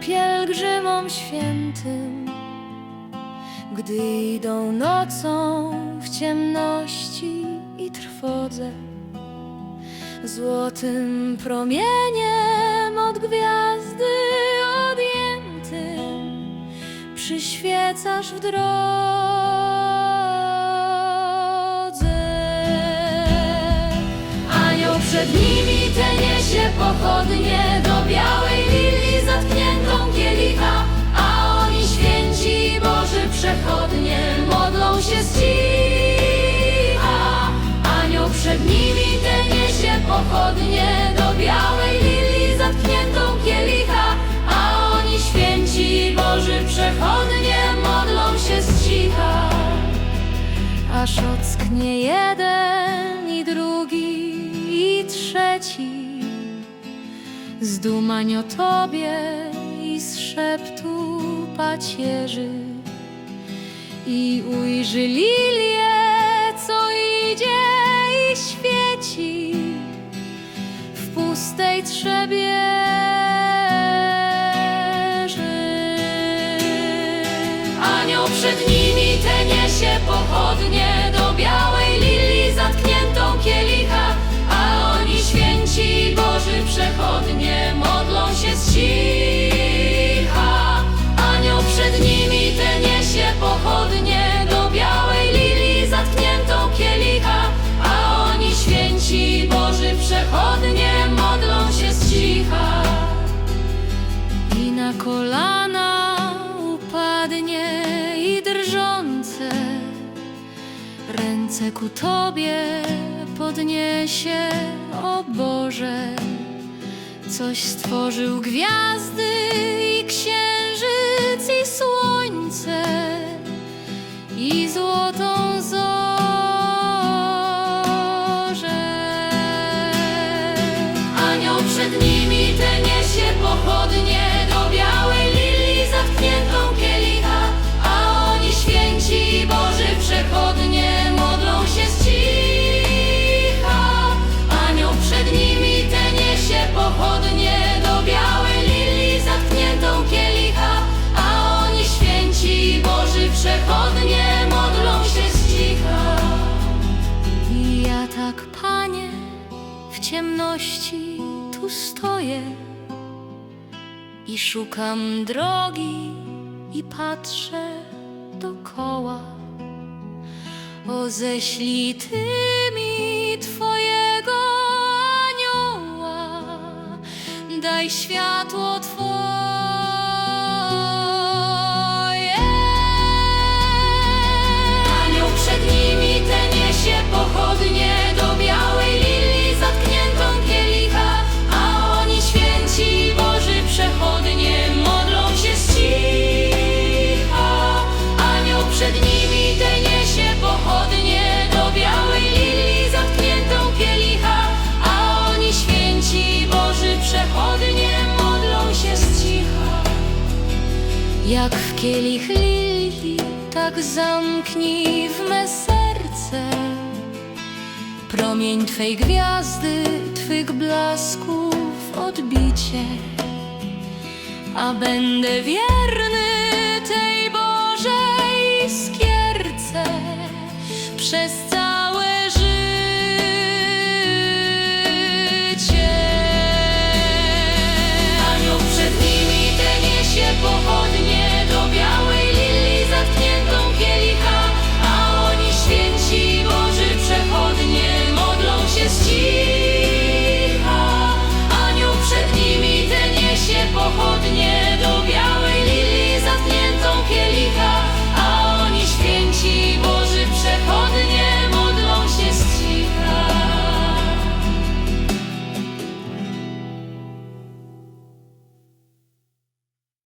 pielgrzymom świętym, gdy idą nocą w ciemności i trwodze. Złotym promieniem od gwiazdy odjętym przyświecasz w drodze. Pochodnie do białej lilii zatkniętą kielicha, a oni święci Boży przechodnie modlą się z cicha. Anioł przed nimi te niesie pochodnie do białej lilii zatkniętą kielicha, a oni święci Boży przechodnie modlą się z cicha aż ocknie jeden i drugi i trzeci z dumań o tobie i z szeptu pacierzy i ujrzy lilię, co idzie i świeci w pustej trzebieży. Anioł przed nimi te niesie pochodnie na kolana upadnie i drżące ręce ku Tobie podniesie, o Boże. Coś stworzył gwiazdy i księżyc i słońce i złotą zorzę. Anioł przed nimi te niesie pochodnie ciemności tu stoję i szukam drogi i patrzę dokoła. O, ześlij Ty mi Twojego anioła, daj światło Jak w kielich lilii, tak zamknij w me serce. Promień Twej gwiazdy, Twych blasków odbicie. A będę wierny tej Bożej iskierce Przez